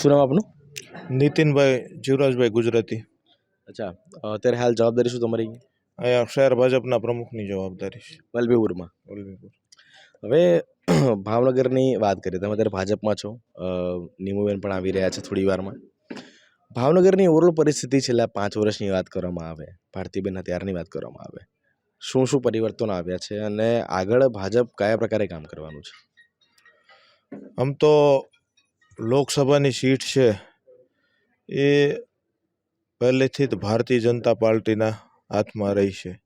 શું નામ આપનું? નીતિનભાઈ જીવરાજભાઈ ગુજરાતી. અચ્છા અત્યારે હાલ જવાબદારી શું તમારી અહીંયા? શહેર ભાજપના પ્રમુખની જવાબદારી છે. વલભીપુરમાં. વલભીપુર. હવે ભાવનગરની વાત કરીએ. તમે અત્યારે ભાજપમાં છો. નિમુબેન પણ આવી રહ્યા છે થોડી વારમાં. ભાવનગરની ઓવરઓલ પરિસ્થિતિ છેલ્લા પાંચ વર્ષની વાત કરવામાં આવે. ભારતીબેન ત્યારની વાત કરવામાં આવે. શું શું પરિવર્તનો આવ્યા છે અને આગળ ભાજપ કયા પ્રકારે કામ કરવાનું છે? આમ તો લોકસભાની સીટ છે. એ પહેલેથી જ ભારતીય જનતા પાર્ટીના હાથમાં રહી છે.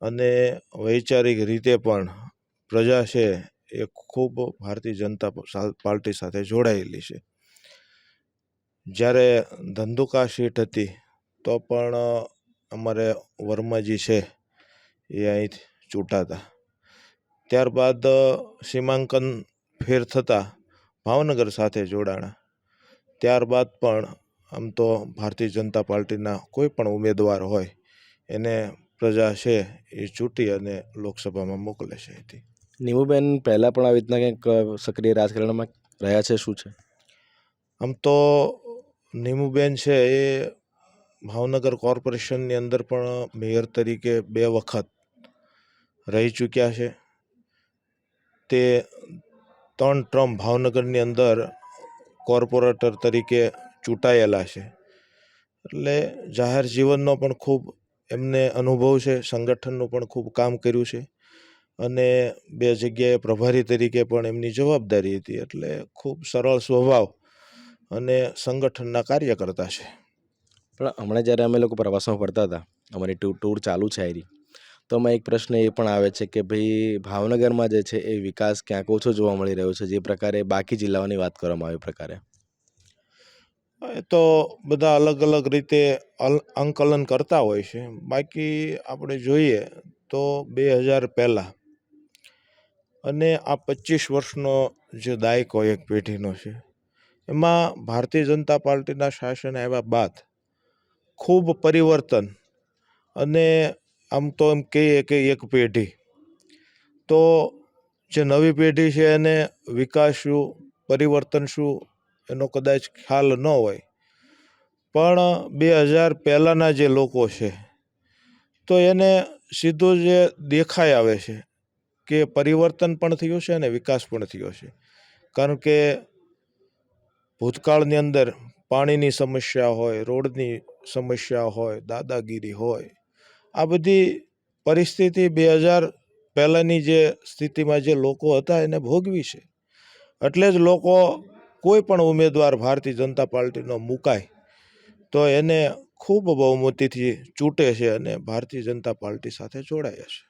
અને વૈચારિક રીતે પણ પ્રજા છે એ ખૂબ ભારતીય જનતા પાર્ટી સાથે જોડાયેલી છે. જ્યારે ધંધુકા સીટ હતી, તો પણ અમારે વર્માજી છે એ અહીં ચૂંટાતા. ત્યારબાદ સીમાંકન ફેર થતાં ભાવનગર સાથે જોડાણા. ત્યારબાદ પણ આમ તો ભારતીય જનતા પાર્ટીના કોઈ પણ ઉમેદવાર હોય એને પ્રજા છે એ ચૂંટી અને લોકસભામાં મોકલે છે એથી. નીમુબેન પહેલાં પણ આવી રીતના કંઈક સક્રિય રાજકારણમાં રહ્યા છે? શું છે? આમ તો નીમુબેન છે એ ભાવનગર કોર્પોરેશનની અંદર પણ મેયર તરીકે બે વખત રહી ચૂક્યા છે. તે ત્રણ ટ્રમ ભાવનગરની અંદર કોર્પોરેટર તરીકે ચૂંટાયેલા છે. એટલે જાહેર જીવનનો પણ ખૂબ એમને અનુભવ છે, સંગઠનનું પણ ખૂબ કામ કર્યું છે અને બે જગ્યાએ પ્રભારી તરીકે પણ એમની જવાબદારી હતી. એટલે ખૂબ સરળ સ્વભાવ અને સંગઠનના કાર્યકર્તા છે. પણ હમણાં જ્યારે અમે લોકો પ્રવાસમાં ફરતા હતા, અમારી ટૂર ચાલુ છે આરી તો એમાં એક પ્રશ્ન એ પણ આવે છે કે ભાઈ ભાવનગરમાં જે છે એ વિકાસ ક્યાંક ઓછો જોવા મળી રહ્યો છે, જે પ્રકારે બાકી જિલ્લાઓની વાત કરવામાં આવે પ્રકારે? એ તો બધા અલગ અલગ રીતે અંકલન કરતા હોય છે. બાકી આપણે જોઈએ તો બે હજાર પહેલાં અને આ પચીસ વર્ષનો જે દાયકો એક પેઢીનો છે, એમાં ભારતીય જનતા પાર્ટીના શાસન આવ્યા બાદ ખૂબ પરિવર્તન અને આમ તો એમ કહીએ કે એક પેઢી. તો જે નવી પેઢી છે એને વિકાસ શું, પરિવર્તન શું, એનો કદાચ ખ્યાલ ન હોય. પણ બે હજાર પહેલાંના જે લોકો છે, તો એને સીધું જે દેખાઈ આવે છે કે પરિવર્તન પણ થયું છે અને વિકાસ પણ થયો છે. કારણ કે ભૂતકાળની અંદર પાણીની સમસ્યા હોય, રોડની સમસ્યા હોય, દાદાગીરી હોય આ બધી પરિસ્થિતિ બે હજાર પહેલાંની જે સ્થિતિમાં જે લોકો હતા એને ભોગવી છે. એટલે જ લોકો કોઈ પણ ઉમેદવાર ભારતીય જનતા પાર્ટીનો મુકાય તો એને ખૂબ બહુમતીથી ચૂંટે છે અને ભારતીય જનતા પાર્ટી સાથે જોડાય છે.